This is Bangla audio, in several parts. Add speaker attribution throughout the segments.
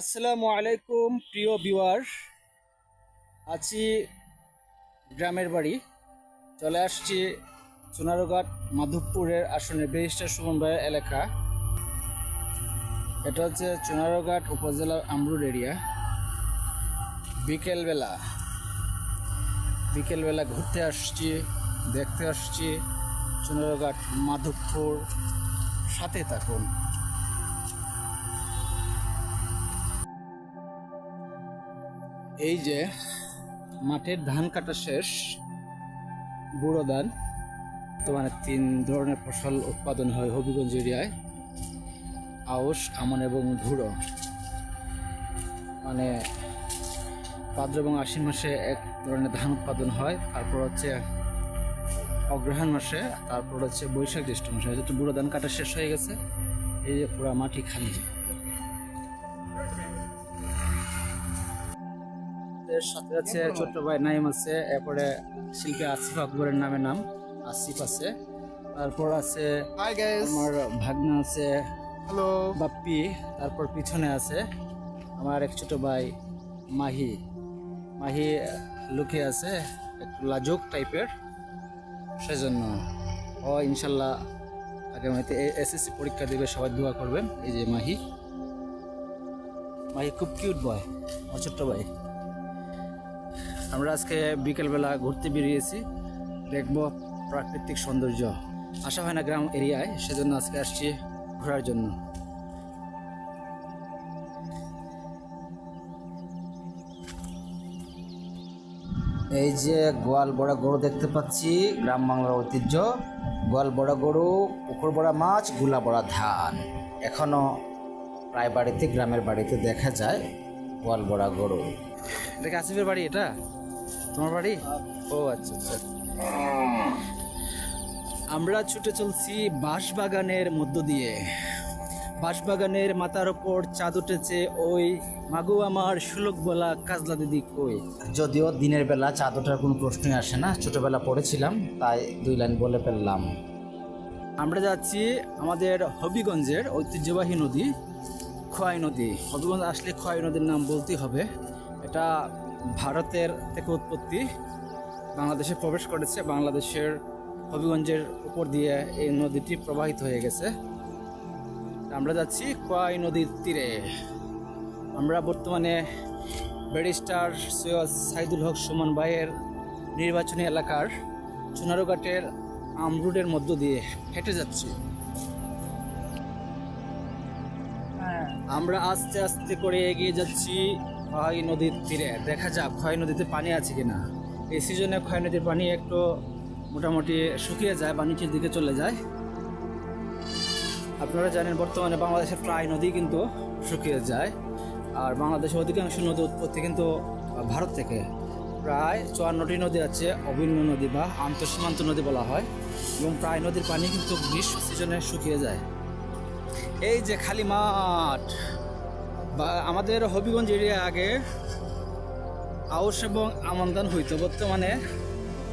Speaker 1: আসসালামু আলাইকুম, প্রিয় বিওয়ার আছি গ্রামের বাড়ি। চলে আসছি সোনারঘাট মাধবপুরের আসনের ব্যারিস্টার সুমন এলাকা। এটা হচ্ছে চুনারঘাট উপজেলার আমরুড এরিয়া। বিকেলবেলা বিকেলবেলা ঘুরতে আসছি, দেখতে আসছি চুনারঘাট মাধবপুর সাথে থাকুন। এই যে মাঠের ধান কাটা শেষ, বুড়ো ধান, বর্তমানে তিন ধরনের ফসল উৎপাদন হয় হবিগঞ্জ এরিয়ায়। আউশ, আমন এবং ভুড়ো মানে ভাদ্র এবং আশ্বিন মাসে এক ধরনের ধান উৎপাদন হয়, তারপর হচ্ছে অগ্রহায়ণ মাসে, তারপর হচ্ছে বৈশাখ জ্যৈষ্ঠ মাসে। যেহেতু বুড়ো ধান কাটা শেষ হয়ে গেছে, এই যে পুরো মাটি খালি। এর সাথে আছে ছোট্ট ভাই নাইম আছে এরপরে শিল্পী আসিফ আকবরের নামে নাম আসিফ আছে। তারপর আছে আমার ভাগনা আছে
Speaker 2: হ্যালো
Speaker 1: বাপ্পি তারপর পিছনে আছে আমার এক ছোট ভাই মাহি। মাহি লুকিয়ে আছে একটু লাজুক টাইপের সেজন্য ও ইনশাল্লাহ আগামীতে এসএসসি পরীক্ষা দেবে সবাই দোয়া করবেন। এই যে মাহি। মাহি খুব কিউট বয় আমার ছোট্ট ভাই। আমরা আজকে বিকেলবেলা ঘুরতে বেরিয়েছি। দেখব প্রাকৃতিক সৌন্দর্য। আসা হয় না গ্রাম এরিয়ায়, সেজন্য আজকে আসছি ঘোরার জন্য। এই যে গোয়াল বড়া গরু দেখতে পাচ্ছি, গ্রাম বাংলার ঐতিহ্য। গোয়াল বড়া গরু, পুকুর বড়া মাছ, গুলা বড়া ধান। এখনও প্রায় বাড়িতে, গ্রামের বাড়িতে দেখা যায় গোয়াল বড়া গরু। এটা আসিফের বাড়ি এটা? তোমার বাড়ি? ও আচ্ছা আচ্ছা। আমরা ছুটে চলছি বাঁশবাগানের মধ্য দিয়ে। বাঁশবাগানের মাথার ওপর চাঁদ উঠেছে ওই মাগু আমার সুলক বলা কাজলা দিদি কই? যদিও দিনের বেলা চাঁদ ওঠার কোনো প্রশ্নই আসে না ছোটবেলা পড়েছিলাম তাই দুই লাইন বলে ফেললাম। আমরা যাচ্ছি আমাদের হবিগঞ্জের ঐতিহ্যবাহী নদী খোয়াই নদী। হবিগঞ্জ আসলে খোয়াই নদীর নাম বলতেই হবে। এটা ভারতের থেকে উৎপত্তি বাংলাদেশে প্রবেশ করেছে। বাংলাদেশের হবিগঞ্জের উপর দিয়ে এই নদীটি প্রবাহিত হয়ে গেছে। আমরা যাচ্ছি কোয়াই নদীর তীরে। আমরা বর্তমানে ব্যারিস্টার সৈয়দ সাইদুল হক সুমন ভাইয়ের নির্বাচনী এলাকার সোনারুঘাটের আমরুডের মধ্য দিয়ে হেঁটে যাচ্ছি। আমরা আস্তে আস্তে করে এগিয়ে যাচ্ছি খয় নদীর তীরে। দেখা যাক খয় নদীতে পানি আছে কিনা। এই সিজনে খয় নদীর পানি একটু মোটামুটি শুকিয়ে যায় বা নিচের দিকে চলে যায়। আপনারা জানেন, বর্তমানে বাংলাদেশের প্রায় নদী কিন্তু শুকিয়ে যায়। আর বাংলাদেশের অধিকাংশ নদী উৎপত্তি কিন্তু ভারত থেকে। প্রায় চুয়ান্নটি নদী আছে, অভিন্ন নদী বা আন্তঃসীমান্ত নদী বলা হয়। এবং প্রায় নদীর পানি কিন্তু গ্রীষ্ম সিজনে শুকিয়ে যায়। এই যে খালি মাঠ বা আমাদের হবিগঞ্জ এরিয়া আগে আউশ এবং আমন ধান হইতো। বর্তমানে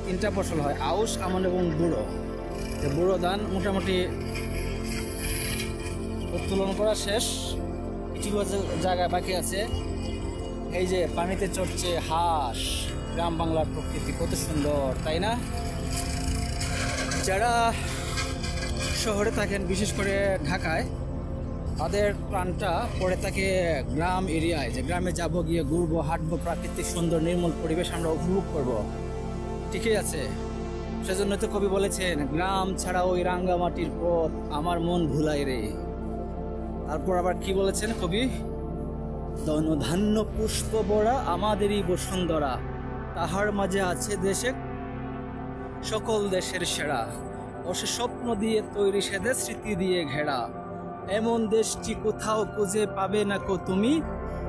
Speaker 1: তিনটা ফসল হয়, আউশ, আমন এবং বুড়ো। বুড়ো ধান মোটামুটি উত্তোলন করা শেষ, কিছু জায়গায় বাকি আছে। এই যে পানিতে চড়ছে হাঁস, গ্রাম বাংলার প্রকৃতি কত সুন্দর, তাই না? যারা শহরে থাকেন, বিশেষ করে ঢাকায় তাদের প্রাণটা পড়ে থাকে গ্রাম এরিয়ায়, যে গ্রামে যাব, গিয়ে ঘুরবো, হাঁটবো, প্রাকৃতিক সুন্দর নির্মল পরিবেশ আমরা উপভোগ করব। ঠিকই আছে। সেজন্য তো কবি বলেছেন, গ্রাম ছাড়া ওই রাঙ্গামাটির পথ আমার মন ভুলাই রে। তারপর আবার কি বলেছেন কবি? ধনধান্য পুষ্প বড়া আমাদেরই বসুন্ধরা, তাহার মাঝে আছে দেশে সকল দেশের সেরা। অসে স্বপ্ন দিয়ে তৈরি সেদে স্মৃতি দিয়ে ঘেরা। এমন দেশটি কোথাও খুঁজে পাবে না কো তুমি?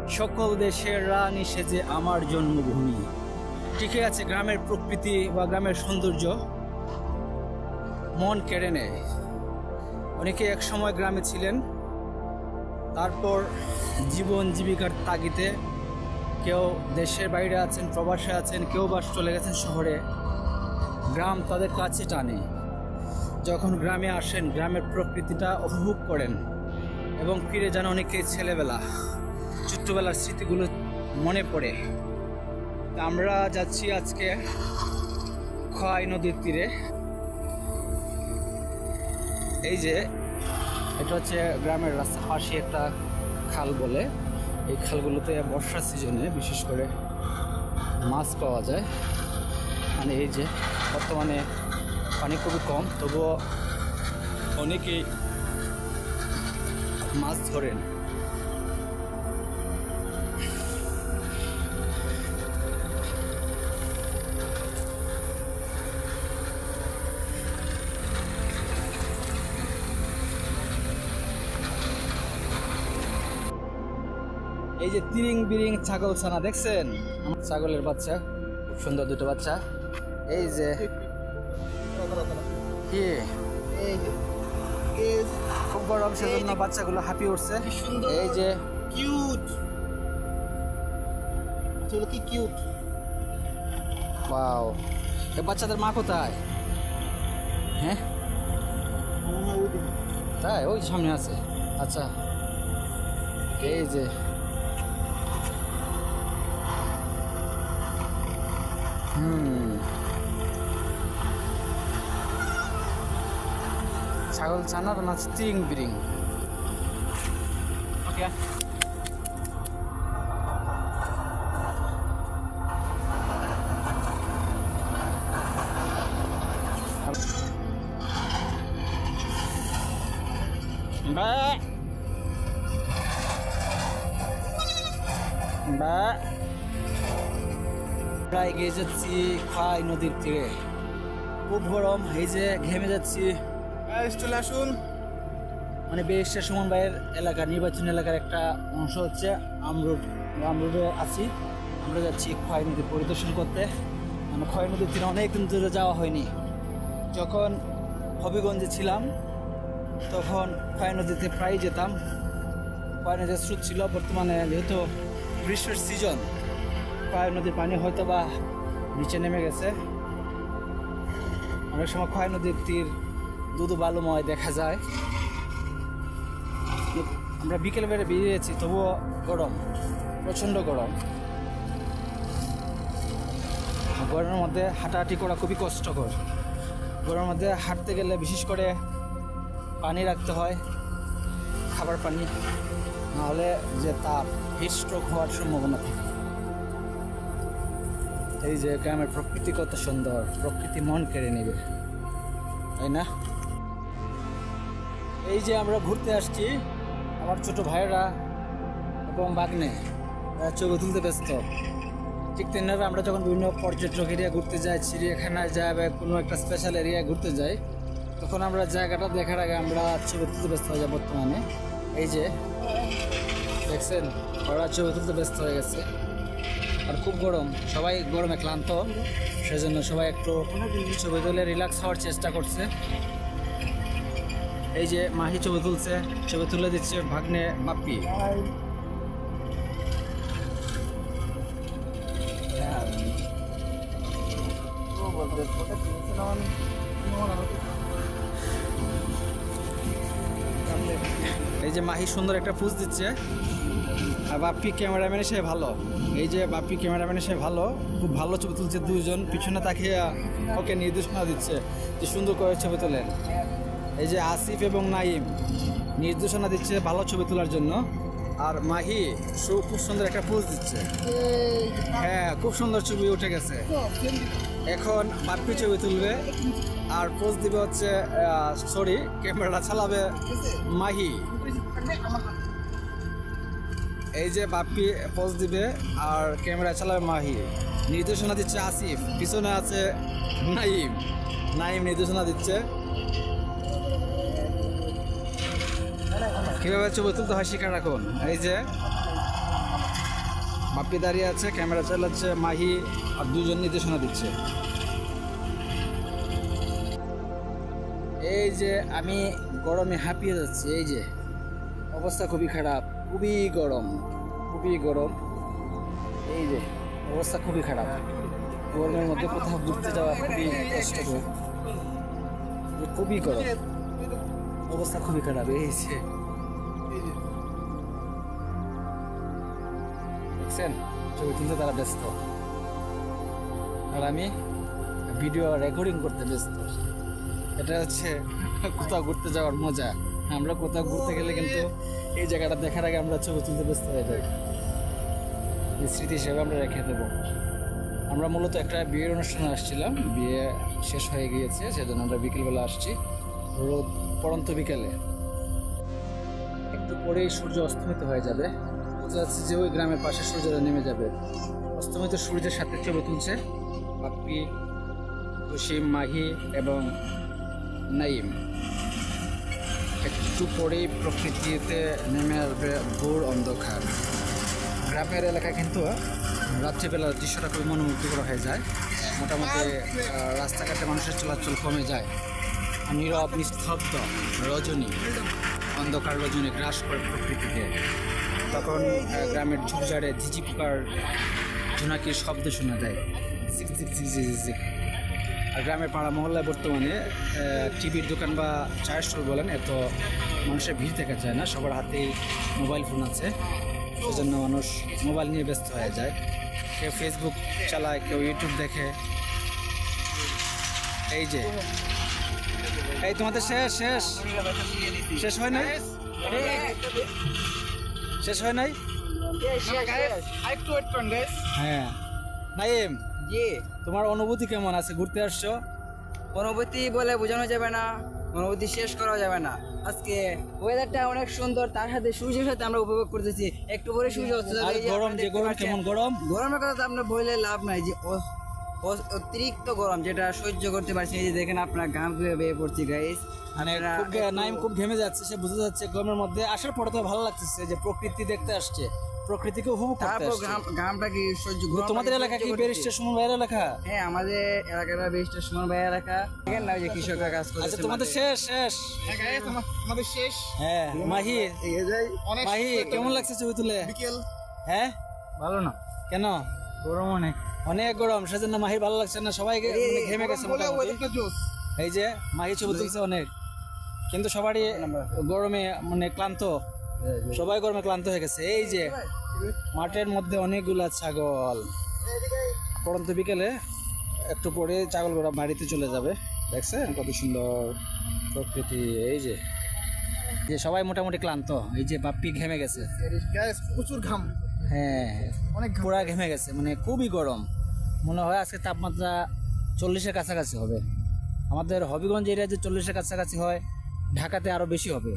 Speaker 1: সকল দেশের রানী সেজে আমার জন্মভূমি। ঠিকই আছে, গ্রামের প্রকৃতি বা গ্রামের সৌন্দর্য মন কেড়ে নেয়। অনেকে এক সময় গ্রামে ছিলেন, তারপর জীবন জীবিকার তাগিদে কেউ দেশের বাইরে আছেন, প্রবাসে আছেন, কেউ বাস চলে গেছেন শহরে। গ্রাম তাদের কাছে টানে। যখন গ্রামে আসেন, গ্রামের প্রকৃতিটা উপভোগ করেন এবং ফিরে যান অনেকেই ছেলেবেলা। ছোট্টবেলার স্মৃতিগুলো মনে পড়ে। আমরা যাচ্ছি আজকে খোয়াই নদীর তীরে। এই যে, এটা হচ্ছে গ্রামের রাস্তা, পাশে একটা খাল বলে। এই খালগুলোতে বর্ষার সিজনে বিশেষ করে মাছ পাওয়া যায়। মানে এই যে, বর্তমানে পানি খুবই কম, তবুও অনেকেই মাছ ধরেন। এই যে তিরিং বিরিং ছাগল ছানা, দেখছেন? আমার ছাগলের বাচ্চা, খুব সুন্দর দুটো বাচ্চা। এই যে কি? খুব গরম সেজন্য বাচ্চাগুলো হাঁপিয়ে উঠছে। এই যে
Speaker 2: কিউট। চলো কি কিউট?
Speaker 1: ওয়াও। এ বাচ্চাদের মা কোথায়? হ্যাঁ? তাই ওই সামনে আছে। আচ্ছা এই যে। হুম। ছাগল ছানার না তিরিং বিরিং। প্রায় এগিয়ে যাচ্ছি খাই নদীর তীরে। খুব গরম এই যে ঘেমে যাচ্ছি।
Speaker 2: চলে আসুন।
Speaker 1: মানে বেশটা সুমন ভাইয়ের এলাকা নির্বাচন এলাকার একটা অংশ হচ্ছে আমরুড আমরুডে আছি। আমরা যাচ্ছি খয় নদী পরিদর্শন করতে। মানে খয় নদীর তীরে অনেক দিন ধরে যাওয়া হয়নি। যখন হবিগঞ্জে ছিলাম, তখন খয় নদীতে প্রায় যেতাম। খয় নদীর স্রোত ছিল বর্তমানে যেহেতু গ্রীষ্মের সিজন খয় নদীর পানি হয়তো বা নিচে নেমে গেছে। অনেক সময় খয় নদীর তীর দুধু বালুময় দেখা যায়। আমরা বিকেল বেড়ে বেরিয়েছি তবুও গরম, প্রচণ্ড গরম। গরমের মধ্যে হাঁটাহাঁটি করা খুবই কষ্টকর। গরমের মধ্যে হাঁটতে গেলে বিশেষ করে পানি রাখতে হয়, খাবার পানি, নাহলে যে তাপ হিট স্ট্রোক হওয়ার সম্ভাবনা থাকে। এই যে গ্রামের প্রকৃতি কত সুন্দর প্রকৃতি মন কেড়ে নেবে, তাই না? এই যে আমরা ঘুরতে আসছি, আমার ছোট ভাইয়েরা এবং বাগনে ছবি তুলতে ব্যস্ত। ঠিক তেমনিভাবে আমরা যখন বিভিন্ন পর্যটক এরিয়া ঘুরতে যাই, চিড়িয়াখানায় যাই বা কোনো একটা স্পেশাল এরিয়ায় ঘুরতে যাই, তখন আমরা জায়গাটা দেখার আগে আমরা ছবি তুলতে ব্যস্ত হয়ে যাই বর্তমানে। এই যে, দেখছেন, ওরা ছবি তুলতে ব্যস্ত হয়ে গেছে। আর খুব গরম, সবাই গরমে ক্লান্ত, সেজন্য সবাই একটু ছবি তুলে রিল্যাক্স হওয়ার চেষ্টা করছে। এই যে মাহি ছবি তুলছে, ছবি তুলে দিচ্ছে ভাগ্নে বাপ্পি। এই যে মাহি সুন্দর একটা পুজ দিচ্ছে। আর বাপ্পি ক্যামেরাম্যান সে ভালো। এই যে বাপ্পি ক্যামেরাম্যান সে ভালো। খুব ভালো ছবি তুলছে দুইজন। পিছনে তাকিয়ে ওকে নির্দেশনা দিচ্ছে যে সুন্দর করে ছবি তোলেন। এই যে আসিফ এবং নাইম নির্দেশনা দিচ্ছে ভালো ছবি তোলার জন্য। আর মাহি সু খুব সুন্দর একটা পোজ দিচ্ছে। হ্যাঁ খুব সুন্দর ছবি উঠে গেছে। এখন বাপ্পি ছবি তুলবে। আর পোজ দিবে হচ্ছে সরি ক্যামেরাটা চালাবে মাহি। এই যে বাপ্পি পোজ দিবে আর ক্যামেরা চালাবে মাহি। নির্দেশনা দিচ্ছে আসিফ। পিছনে আছে নাইম। নাইম নির্দেশনা দিচ্ছে। কীভাবে ছবি তুলতে হয় শিখে রাখুন। এই যে, বাপ্পি দাঁড়িয়ে আছে, ক্যামেরা চালাচ্ছে, মাহি আর দুজন নির্দেশনা দিচ্ছে। এই যে, আমি গরমে হাঁপিয়ে যাচ্ছি, এই যে, অবস্থা খুবই খারাপ, খুবই গরম খুবই গরম। এই যে, অবস্থা খুবই খারাপ। গরমের মধ্যে কোথাও ঘুরতে যাওয়া খুবই কষ্টকর। খুবই গরম। অবস্থা খুবই খারাপ, এই যে। দেখছেন? ছবি তুলতে তারা ব্যস্ত। আর আমি ভিডিও রেকর্ডিং করতে ব্যস্ত। এটা হচ্ছে কোথাও ঘুরতে যাওয়ার মজা। আমরা কোথাও ঘুরতে গেলে কিন্তু এই জায়গাটা দেখার আগে আমরা ছবি তুলতে ব্যস্ত হয়ে যাই। স্মৃতি হিসেবে আমরা রেখে দেবো। আমরা মূলত একটা বিয়ের অনুষ্ঠানে আসছিলাম। বিয়ে শেষ হয়ে গিয়েছে, সেজন্য আমরা বিকেলবেলা আসছি। রোদ পড়ন্ত বিকেলে। একটু পরেই সূর্য অস্তমিত হয়ে যাবে। বোঝা যাচ্ছে যে ওই গ্রামের পাশে সূর্যটা নেমে যাবে। অস্তমিত সূর্যের সাথে ছবি তুলছে বাপ্পি জসিম মাহি এবং নাইম একটু পরেই প্রকৃতিতে নেমে আসবে ভোর অন্ধকার। গ্রামের এলাকা কিন্তু রাত্রিবেলার দৃশ্যটা খুবই মনোমুগ্ধকর হয়ে যায়। মোটামুটি রাস্তাঘাটে মানুষের চলাচল কমে যায়। নীরব, নিস্তব্ধ, রজনী, অন্ধকার রজনী গ্রাস করে প্রকৃতিকে। তখন গ্রামের ঝুপঝাড়ে ঝিঝি পোকার জোনাকির শব্দ শোনা যায়। আর গ্রামের পাড়া মহল্লায় বর্তমানে টিভির দোকান বা চায়ের স্টল বলেন, এত মানুষের ভিড় দেখা যায় না। সবার হাতেই মোবাইল ফোন আছে। সেজন্য মানুষ মোবাইল নিয়ে ব্যস্ত হয়ে যায়। কেউ ফেসবুক চালায়, কেউ ইউটিউব দেখে। এই যে। এই তোমাদের শেষ শেষ। শেষ হয় নাই? শেষ হয় নাই?
Speaker 2: আরেকটু ওয়েট করুন
Speaker 1: হ্যাঁ। নাইম
Speaker 3: জি।
Speaker 1: তোমার অনুভূতি কেমন আছে? ঘুরতে আসছো?
Speaker 3: অনুভূতি বলে বোঝানো যাবে না। অনুভূতি শেষ করা যাবে না। আজকে ওয়েদারটা অনেক সুন্দর তার সাথে সূর্যের সাথে আমরা উপভোগ করতেছি। একটু পরে সূর্য অস্ত যাবে
Speaker 1: গরম যে গরম। কেমন গরম?
Speaker 3: গরমের কথা তো আপনার বললে লাভ নাই যে অতিরিক্ত গরম যেটা সহ্য করতে পারছি এই যে দেখেন আপনার ঘাম ধুয়ে বেয়ে পড়ছি গাইস
Speaker 1: মানে খুব নাইম খুব ঘেমে যাচ্ছে সে বুঝতে যাচ্ছে গরমের মধ্যে। আসার পরে তো ভালো লাগতেছে যে প্রকৃতি দেখতে আসছে। প্রকৃতিকে উপভোগ করতে
Speaker 3: ঘামটা কি সহ্য
Speaker 1: তোমাদের এলাকা কি
Speaker 3: করতেছি?
Speaker 1: ব্যারিস্টার সুমন ভাইয়ের এলাকা?
Speaker 3: হ্যাঁ আমাদের এলাকাটা সুমন এলাকা। দেখেন না ওই যে কৃষকরা কাজ
Speaker 1: আচ্ছা তোমাদের শেষ শেষ।
Speaker 2: হ্যাঁ গাইস আমাদের শেষ।
Speaker 1: হ্যাঁ মাহি মাহি কেমন লাগছে ছবি তুলে?
Speaker 2: বিকেল।
Speaker 1: হ্যাঁ?
Speaker 3: ভালো না।
Speaker 1: কেন?
Speaker 3: গরম অনেক
Speaker 1: অনেক গরম সেজন্য মাহির ভালো লাগছে না সবাইকে মানে ঘেমে গেছে এই যে মাহি ছবি তুলছে অনেক। কিন্তু সবারই গরমে মানে ক্লান্ত। সবাই গরমে ক্লান্ত হয়ে গেছে। এই যে মাঠের মধ্যে অনেকগুলা ছাগল। পরন্ত বিকেলে একটু পরে ছাগলগুলো বাড়িতে চলে যাবে। দেখছেন কত সুন্দর প্রকৃতি। এই যে। যে সবাই মোটামুটি ক্লান্ত। এই যে বাপ্পি ঘেমে গেছে।
Speaker 2: প্রচুর ঘাম।
Speaker 1: হ্যাঁ
Speaker 2: অনেক
Speaker 1: পুরা ঘেমে গেছে মানে খুবই গরম। মনে হয় আজকে তাপমাত্রা চল্লিশের কাছাকাছি হবে। আমাদের হবিগঞ্জ এরিয়া যে চল্লিশের কাছাকাছি হয় ঢাকাতে আরও বেশি হবে।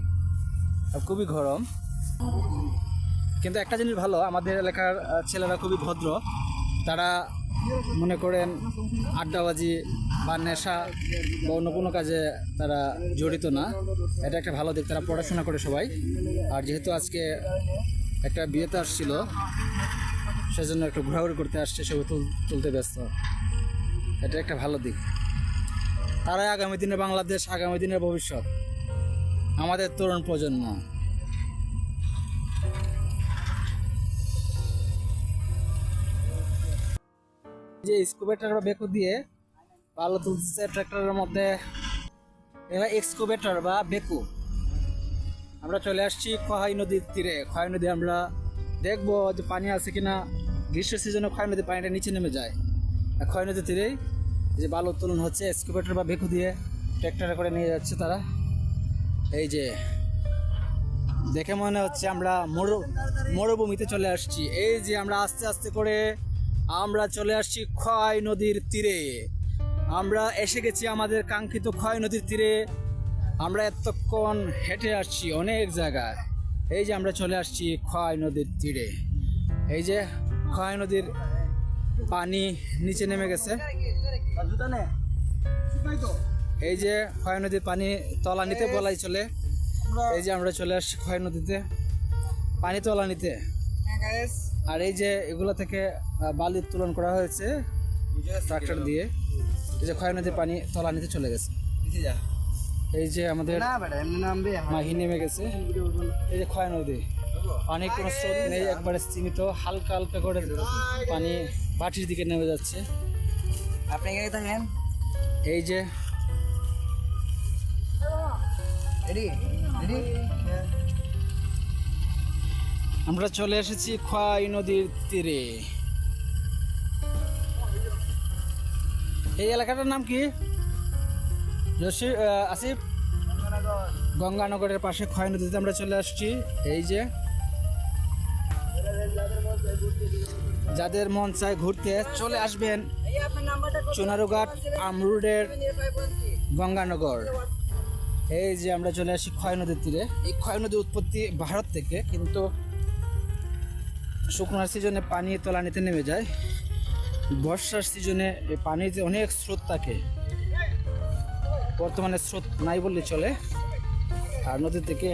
Speaker 1: আর খুবই গরম। কিন্তু একটা জিনিস ভালো আমাদের এলাকার ছেলেরা খুবই ভদ্র। তারা মনে করেন আড্ডাবাজি বা নেশা বা অন্য কোনো কাজে তারা জড়িত না। এটা একটা ভালো দিক তারা পড়াশোনা করে সবাই। আর যেহেতু আজকে একটা বিয়েতে আসছিল, সেজন্য একটু ঘোরাঘুরি করতে আসছে ছবি তুলতে ব্যস্ত। এটা একটা ভালো দিক। তারাই আগামী দিনে বাংলাদেশ, আগামী দিনের ভবিষ্যৎ। আমাদের তরুণ প্রজন্ম। যে স্কুবেটার বা বেকু দিয়ে ভালো তুলছে ট্র্যাক্টরের মধ্যে এবার এক্সকুবেটর বা বেকু। আমরা চলে আসছি খোয়াই নদীর তীরে। খোয়াই নদী আমরা দেখব যে পানি আছে কিনা। গ্রীষ্ম সিজনে খোয়াই নদীর পানিটা নিচে নেমে যায়। আর খোয়াই নদীর তীরেই যে বালু উত্তোলন হচ্ছে এক্সকুবেটর বা বেকু দিয়ে ট্র্যাক্টরে করে নিয়ে যাচ্ছে তারা। এই যে দেখে মনে হচ্ছে আমরা মরু, মরুভূমিতে চলে আসছি। এই যে আমরা আস্তে আস্তে করে আমরা চলে আসছি খয় নদীর তীরে। আমরা এসে গেছি আমাদের কাঙ্ক্ষিত খয় নদীর তীরে। আমরা এতক্ষণ হেঁটে আসছি অনেক জায়গায়। এই যে আমরা চলে আসছি খয় নদীর তীরে। এই যে খয় নদীর পানি নিচে নেমে গেছে। এই যে খয় নদীর পানি তলানিতে বলাই চলে। এই যে আমরা চলে আসছি খয় নদীতে। পানি তলানিতে। আর এই যে এগুলো থেকে বালি উত্তোলন করা হয়েছে। ট্রাক্টর দিয়ে। এই যে খয় নদীর পানি তলানিতে চলে গেছে।
Speaker 3: যা।
Speaker 1: এই যে আমাদের
Speaker 3: নামবে
Speaker 1: মাহি নেমে গেছে। এই যে খয় নদী। পানি কোনো স্রোত নেই একবারে সীমিত হালকা হালকা করে পানি বাটির দিকে নেমে যাচ্ছে।
Speaker 3: আপনি এখানে থাকেন?
Speaker 1: এই যে আমরা চলে এসেছি খোয়াই নদীর তীরে। এই এলাকাটার নাম কি? জসি আসিফ? গঙ্গানগরের পাশে খয় নদীতে আমরা চলে আসছি। এই যে। যাদের মন চায় ঘুরতে চলে আসবেন। চুনারুঘাট, আমরুডের গঙ্গানগর। এই যে আমরা চলে আসি ক্ষয় নদীর তীরে। এই ক্ষয় নদীর উৎপত্তি ভারত থেকে, কিন্তু শুকনার সিজনে পানি তলানিতে নেমে যায়। বর্ষার সিজনে পানিতে অনেক স্রোত থাকে। বর্তমানে স্রোত নাই বললে চলে। আর নদী থেকে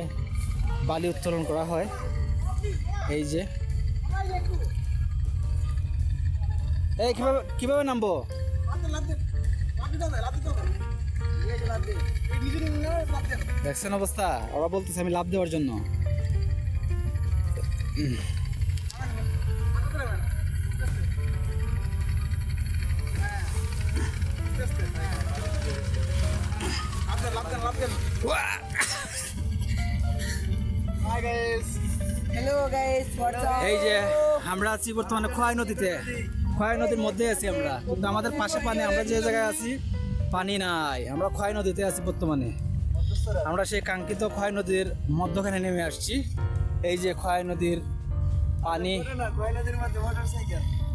Speaker 1: বালি উত্তোলন করা হয়। এই যে। এই, কীভাবে কীভাবে নামবো? দেখছেন অবস্থা? ওরা বলতেছে আমি লাভ দেওয়ার জন্য। এই যে, আমরা আছি বর্তমানে খোয়াই নদীতে। খোয়াই নদীর মধ্যে আছি আমরা। কিন্তু আমাদের পাশে পানি আমরা যে জায়গায় আছি, পানি নাই। আমরা খোয়াই নদীতে আছি বর্তমানে। আমরা সেই কাঙ্ক্ষিত খোয়াই নদীর মধ্যখানে নেমে আসছি। এই যে খোয়াই নদীর পানি।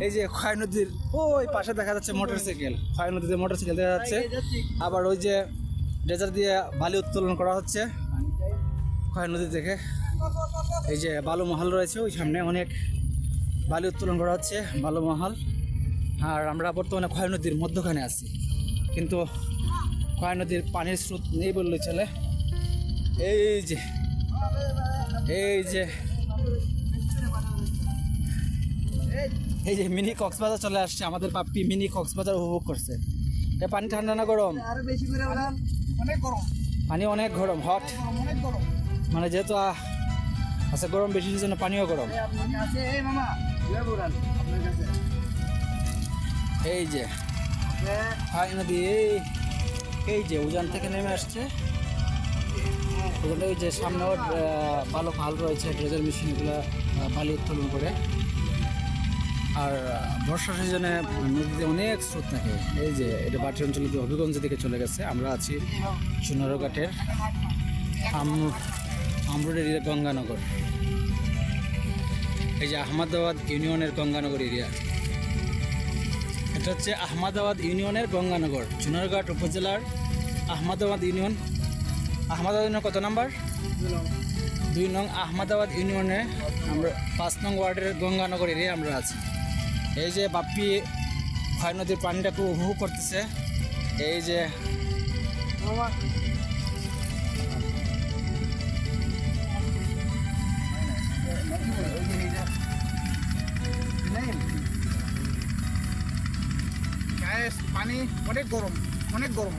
Speaker 1: এই যে খোয়াই নদীর, ওই পাশে দেখা যাচ্ছে মোটরসাইকেল। খোয়াই নদীতে মোটরসাইকেল দেখা যাচ্ছে। আবার ওই যে ডেজার দিয়ে বালি উত্তোলন করা হচ্ছে খোয়াই নদী থেকে। এই যে বালু মহল রয়েছে ওই সামনে অনেক বালি উত্তোলন করা হচ্ছে, বালু মহল। আর আমরা বর্তমানে ক্ষয় নদীর মধ্যখানে আছি। কিন্তু ক্ষয় নদীর পানির স্রোত নেই বললে চলে। এই যে এই যে এই যে মিনি কক্সবাজার চলে আসছে। আমাদের পাপ্পি মিনি কক্সবাজার উপভোগ করছে। পানি ঠান্ডা না গরম?
Speaker 3: আরও বেশি করে
Speaker 2: অনেক গরম।
Speaker 1: পানি অনেক গরম হট
Speaker 2: অনেক গরম
Speaker 1: মানে যেহেতু আচ্ছা গরম বেশি জন্য পানিও গরম।
Speaker 3: এই
Speaker 1: যে হাই নদী এই এই যে উজান থেকে নেমে আসছে। ওখানে ওই যে সামনে ভালো খাল রয়েছে ড্রেজার মেশিনগুলো বালি উত্তোলন করে। আর বর্ষা সিজনে নদীতে অনেক স্রোত থাকে। এই যে, এটা বাটি অঞ্চলে হবিগঞ্জ দিকে চলে গেছে। আমরা আছি চুনারঘাটের আম আমরুড এরিয়া, গঙ্গানগর। এই যে আহমদাবাদ ইউনিয়নের গঙ্গানগর এরিয়া। এটা হচ্ছে আহমদাবাদ ইউনিয়নের গঙ্গানগর। চুনারঘাট উপজেলার আহমদাবাদ ইউনিয়ন। আহমদাবাদ ইউনিয়ন কত নাম্বার? দুই নং আহমদাবাদ ইউনিয়নে আমরা পাঁচ নং ওয়ার্ডের গঙ্গানগর এরিয়া আমরা আছি। এই যে বাপ্পি ক্ষয় নদীর পানিটাকে উপভোগ করতেছে। এই যে
Speaker 2: পানি অনেক গরম অনেক গরম।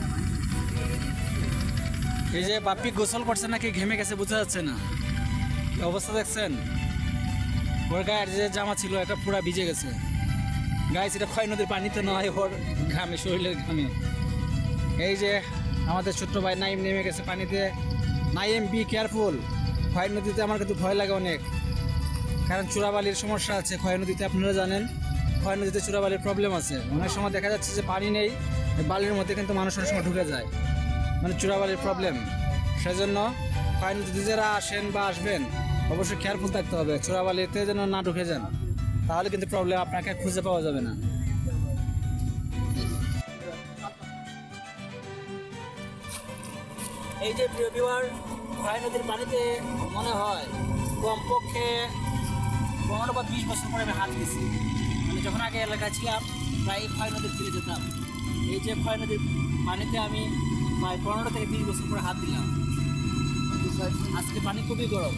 Speaker 1: এই যে বাপ্পি গোসল করছে নাকি ঘেমে গেছে বোঝা যাচ্ছে না। অবস্থা দেখছেন? ওর গায়ের যে জামা ছিল এটা পুরা ভিজে গেছে। গায়ে সেটা ক্ষয় নদীর পানিতে নয় ওর ঘামে, শরীরের ঘামে। এই যে আমাদের ছোট্ট ভাই নাইম নেমে গেছে পানিতে। নাইম বি কেয়ারফুল ক্ষয় নদীতে আমার কিন্তু ভয় লাগে অনেক। কারণ চূড়াবালির সমস্যা আছে ক্ষয় নদীতে, আপনারা জানেন। ক্ষয় নদীতে চূড়াবালির প্রবলেম আছে। অনেক সময় দেখা যাচ্ছে যে পানি নেই বালির মধ্যে কিন্তু মানুষ অনেক সময় ঢুকে যায়। মানে চূড়াবালির প্রবলেম সেজন্য ক্ষয় নদীতে যারা আসেন বা আসবেন, অবশ্যই কেয়ারফুল থাকতে হবে। চূড়াবালিতে যেন না ঢুকে যান। তাহলে কিন্তু প্রবলেম আপনাকে খুঁজে পাওয়া যাবে না। এই যে প্রিয় বিবার ক্ষয় নদীর পানিতে মনে হয় কমপক্ষে পনেরো বা বিশ বছর পরে আমি হাত দিয়েছি। মানে যখন আগে এলাকায় ছিলাম, প্রায় ক্ষয় নদীর ফিরে যেতাম। এই যে ক্ষয় নদীর পানিতে আমি প্রায় পনেরো থেকে বিশ বছর পরে হাত দিলাম। আজকে পানি খুবই গরম।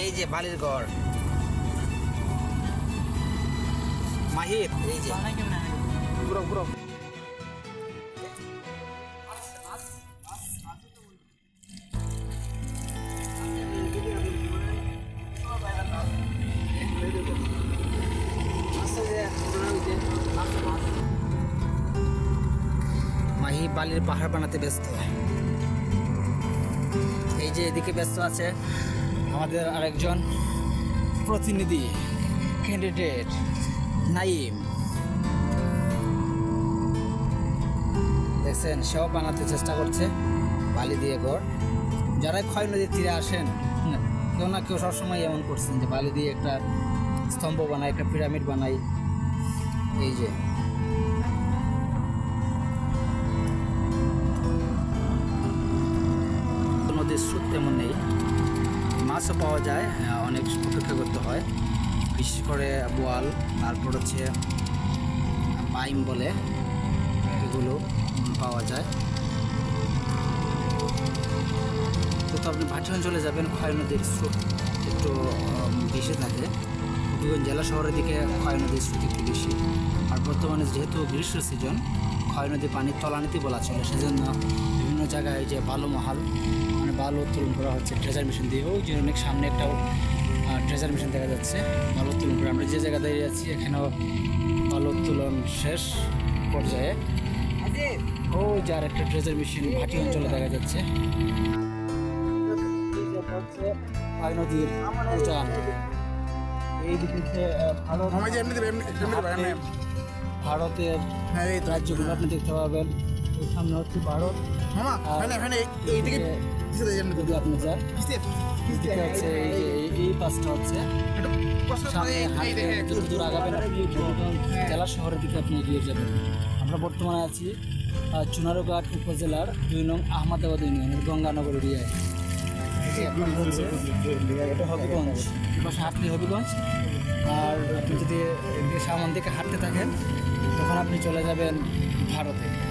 Speaker 3: এই যে বালির ঘর।
Speaker 1: মাহির
Speaker 3: এই যে।
Speaker 2: পুরো পুরো
Speaker 1: যে এদিকে ব্যস্ত আছে। আমাদের আরেকজন প্রতিনিধি ক্যান্ডিডেট নাইম। দেখছেন, সেও বানাতে চেষ্টা করছে, বালি দিয়ে ঘর যারা ক্ষয় নদীর তীরে আসেন, কেউ না কেউ সবসময় এমন করছেন যে বালি দিয়ে একটা স্তম্ভ বানাই একটা পিরামিড বানাই এই যে। মাছও পাওয়া যায় অনেক অপেক্ষা করতে হয়। বিশেষ করে বোয়াল, তারপর হচ্ছে পাইম বলে এগুলো পাওয়া যায়। তো আপনি ভাটি অঞ্চলে যাবেন, ক্ষয় নদীর স্রোত একটু বেশি থাকে। হবিগঞ্জ জেলা শহরের দিকে ক্ষয় নদীর স্রোত একটু বেশি। আর বর্তমানে যেহেতু গ্রীষ্ম সিজন ক্ষয় নদী পানির তলানিতে বলা চলে, সেজন্য বিভিন্ন জায়গায় যে বালু মহাল মানে বালু উত্তোলন করা হচ্ছে ট্রেজার মেশিন দিয়ে। ওই যে অনেক সামনে একটা ট্রেজার মেশিন দেখা যাচ্ছে বালু উত্তোলন করে। আমরা যে জায়গা দাঁড়িয়ে আছি এখানেও বালু উত্তোলন শেষ পর্যায়ে। ওই যার একটা ট্রেজার মেশিন ভাটি অঞ্চলে দেখা যাচ্ছে। নদীর উজান এই দিকে ভারত ভারতের
Speaker 2: হ্যাঁ
Speaker 1: রাজ্যগুলো আপনি দেখতে পাবেন। সামনে হচ্ছে ভারত। যদি আপনি যান। হচ্ছে এই হচ্ছে। দূর আগাবেন। আপনি জেলা শহরের দিকে আপনি এগিয়ে যাবেন। আমরা বর্তমানে আছি চুনারুঘাট উপজেলার দুই নং আহমদাবাদ ইউনিয়নের গঙ্গানগর এরিয়ায়। এটা হবিগঞ্জ। এবার হাঁটলে হবিগঞ্জ। আর আপনি যদি সামন দিকে হাঁটতে থাকেন তখন আপনি চলে যাবেন ভারতে।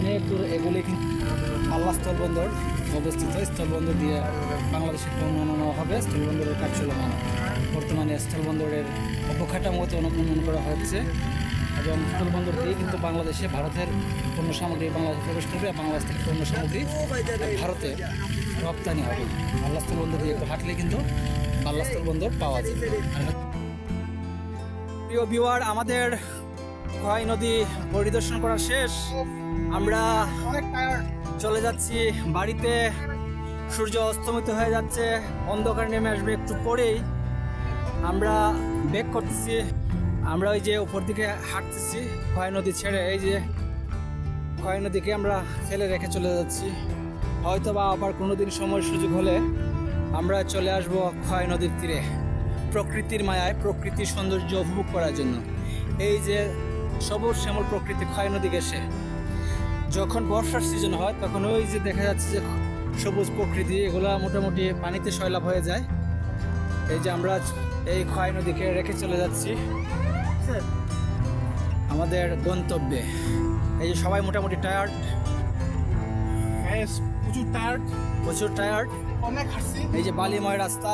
Speaker 1: অনেক দূর এগুলি পাল্লা স্থলবন্দর অবস্থিত। স্থলবন্দর দিয়ে বাংলাদেশের উন্নয়ন হবে। স্থলবন্দরের কাজ চলমান বর্তমানে স্থলবন্দরের অবকাঠামোতে উন্নয়ন করা হচ্ছে এবং স্থলবন্দর দিয়ে কিন্তু বাংলাদেশে ভারতের পণ্য সামগ্রী বাংলাদেশে প্রবেশ করবে বাংলাদেশ থেকে পণ্য সামগ্রী ভারতে রপ্তানি হবে। পাল্লা স্থলবন্দর দিয়ে একটু হাঁটলে কিন্তু পাল্লা স্থলবন্দর পাওয়া যাবে। প্রিয় ভিউয়ার, আমাদের খোয়াই নদী পরিদর্শন করা শেষ। আমরা চলে যাচ্ছি বাড়িতে। সূর্য অস্তমিত হয়ে যাচ্ছে, অন্ধকার নেমে আসবে একটু পরেই। আমরা বেক করতেছি। আমরা ওই যে উপর দিকে হাঁটতেছি ক্ষয় নদী ছেড়ে। এই যে ক্ষয় নদীকে আমরা ফেলে রেখে চলে যাচ্ছি। হয়তো বা আবার কোনো দিন সময় সুযোগ হলে আমরা চলে আসব ক্ষয় নদীর তীরে। প্রকৃতির মায়ায়, প্রকৃতির সৌন্দর্য উপভোগ করার জন্য। এই যে সবুজ শ্যামল প্রকৃতি ক্ষয় নদী গেছে যখন বর্ষার সিজন হয় তখন ওই যে দেখা যাচ্ছে যে সবুজ প্রকৃতি এগুলা মোটামুটি পানিতে সয়লাভ হয়ে যায়। এই যে আমরা এই ক্ষয় নদীকে রেখে চলে যাচ্ছি। আমাদের গন্তব্যে। এই যে সবাই মোটামুটি টায়ার্ড
Speaker 2: প্রচুর টায়ার্ড
Speaker 1: প্রচুর টায়ার্ড
Speaker 2: অনেক হাসি
Speaker 1: এই যে বালিময় রাস্তা।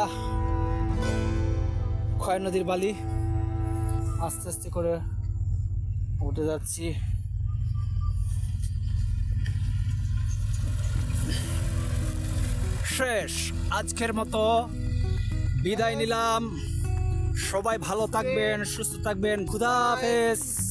Speaker 1: ক্ষয় নদীর বালি। আস্তে আস্তে করে উঠে যাচ্ছি। শেষ আজকের মতো বিদায় নিলাম। সবাই ভালো থাকবেন সুস্থ থাকবেন। খুদা হাফেজ।